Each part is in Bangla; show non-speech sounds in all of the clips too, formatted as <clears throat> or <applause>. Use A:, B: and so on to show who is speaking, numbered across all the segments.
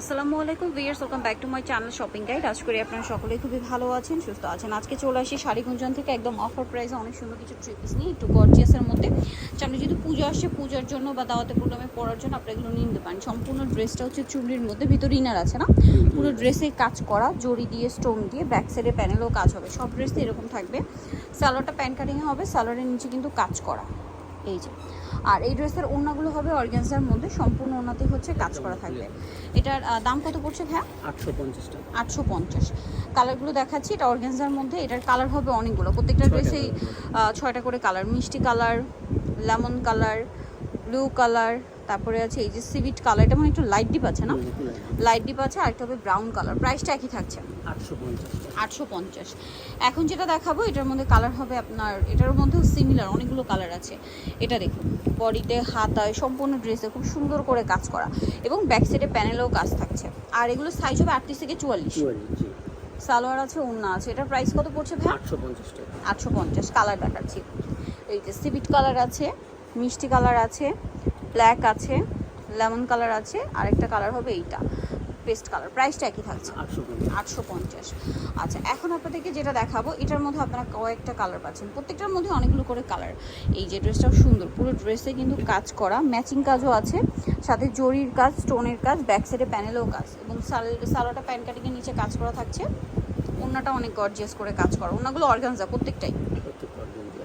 A: আসসালামু আলাইকুম viewers welcome back to my channel shopping guide. আজ করি আপনারা সকলেই খুবই ভালো আছেন সুস্থ আছেন। আজকে চলে আসি শাড়িগুঞ্জন থেকে একদম অফার প্রাইসে অনেক সুন্দর কিছু ট্রিপিস নিয়ে একটু গর্জিয়াসের মধ্যে। সামনে যদি পুজো আসছে পূজার জন্য বা দাওয়াতে প্রোগ্রামে পড়ার জন্য আপনারা এগুলো নিয়ে নিতে পারেন। সম্পূর্ণ ড্রেসটা হচ্ছে চুড়ির মধ্যে ভিতরে ইনার আছে না? পুরো ড্রেসে কাজ করা জড়ি দিয়ে স্টোন দিয়ে ব্যাক সাইডে প্যানেলও কাজ হবে। সব ড্রেসে এরকম থাকবে। সালোয়ারটা প্যান্ট কাটিং হবে সালোয়ারের নিচে কিন্তু কাজ করা। এই যে। আর এই ড্রেসের ওড়নাগুলো হবে অর্গ্যান্সার মধ্যে সম্পূর্ণ ওড়নাতে হচ্ছে কাজ করা থাকবে। এটার দাম কত পড়ছে হ্যাঁ
B: আটশো পঞ্চাশ টাকা।
A: আটশো পঞ্চাশ। কালারগুলো দেখাচ্ছি এটা অর্গ্যান্সার মধ্যে এটার কালার হবে অনেকগুলো। প্রত্যেকটা ড্রেসেই ছয়টা করে কালার মিষ্টি colour lemon colour blue colour তারপরে আছে এই যে সিভিট কালার এটা মানে একটু লাইট ডিপ আছে না? লাইট ডিপ আছে আর একটা হবে ব্রাউন কালার প্রাইসটা একই থাকছে।
B: আটশো পঞ্চাশ
A: এখন যেটা দেখাবো এটার মধ্যে কালার হবে আপনার এটার মধ্যেও সিমিলার অনেকগুলো কালার আছে। এটা দেখুন বডিতে হাতায় সম্পূর্ণ ড্রেসে খুব সুন্দর করে কাজ করা। এবং ব্যাক সাইডে প্যানেলেও কাজ থাকছে। আর এগুলো সাইজ হবে আটত্রিশ থেকে চুয়াল্লিশ। সালোয়ার আছে ওড়না আছে। এটার প্রাইস কত পড়ছে ভাই
B: আটশো পঞ্চাশ
A: আটশো পঞ্চাশ কালার দেখাচ্ছি এই যে সিভিট কালার আছে মিষ্টি কালার আছে ব্ল্যাক আছে লেমন কালার আছে আরেকটা কালার হবে এইটা পেস্ট কালার প্রাইসটা একই থাকছে।
B: আটশো পঞ্চাশ।
A: আটশো পঞ্চাশ। আচ্ছা এখন আপনাদেরকে যেটা দেখাবো এটার মধ্যে আপনারা কয়েকটা কালার পাচ্ছেন। প্রত্যেকটার মধ্যে অনেকগুলো করে কালার। এই যে ড্রেসটাও সুন্দর পুরো ড্রেসে কিন্তু কাজ করা ম্যাচিং কাজও আছে সাথে জরির কাজ স্টোনের কাজ ব্যাক সাইডে প্যানেলেও কাজ এবং সালোটা প্যান কাটিংয়ের নিচে কাজ করা থাকছে। ওনাটা অনেক গর্জিয়াস করে কাজ করা ওনাগুলো অর্গানজা প্রত্যেকটাই।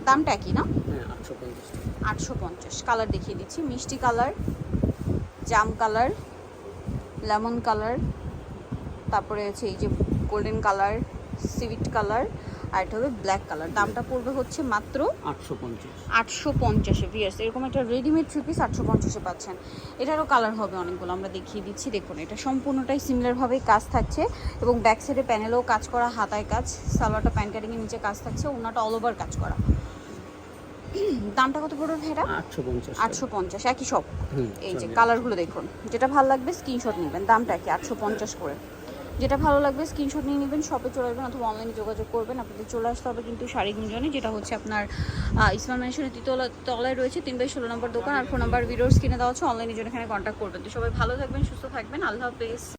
A: দামটা একই না?
B: হ্যাঁ আটশো পঞ্চাশ
A: আটশো পঞ্চাশ। কালার দেখিয়ে দিচ্ছি। মিষ্টি কালার জাম কালার লেমন কালার তারপরে হচ্ছে এই যে গোল্ডেন কালার সিভিট কালার আর এটা হবে ব্ল্যাক কালার। দামটা পড়বে হচ্ছে মাত্র
B: আটশো পঞ্চাশ।
A: আটশো পঞ্চাশে ভিয়ার্স এরকম একটা রেডিমেড থ্রি পিস আটশো পঞ্চাশে পাচ্ছেন। এটারও কালার হবে অনেকগুলো আমরা দেখিয়ে দিচ্ছি। দেখুন এটা সম্পূর্ণটাই সিমিলারভাবেই কাজ থাকছে এবং ব্যাক সাইডে প্যানেলেও কাজ করা হাতায় কাজ সালোয়ারটা প্যান্ট কাটিংয়ের নিচে কাজ থাকছে ওনাটা অল ওভার কাজ করা। <clears throat> দামটা কত পড়বে ভাইরা?
B: আটশো পঞ্চাশ
A: আটশো পঞ্চাশ একই সব। এই যে। কালারগুলো দেখুন যেটা ভালো লাগবে স্ক্রিনশট নেবেন দামটা কি আটশো পঞ্চাশ করে। যেটা ভালো লাগবে স্ক্রিনশট নিয়ে নেবেন শপে চলে আসবেন অথবা অনলাইনে যোগাযোগ করবেন আপনাদের চলে আসতে হবে কিন্তু শাড়ি গুঞ্জনে যেটা হচ্ছে আপনার ইসলাম মেনশনের তৃতীয় তলায় রয়েছে তিন বাই ষোলো নম্বর দোকান আর ফোন নাম্বার ভিডিওস কিনে দেওয়া হচ্ছে অনলাইনে জন্য এখানে কন্ট্যাক্ট করবেন। তো সবাই ভালো থাকবেন সুস্থ থাকবেন আল্লাহ হাফেজ।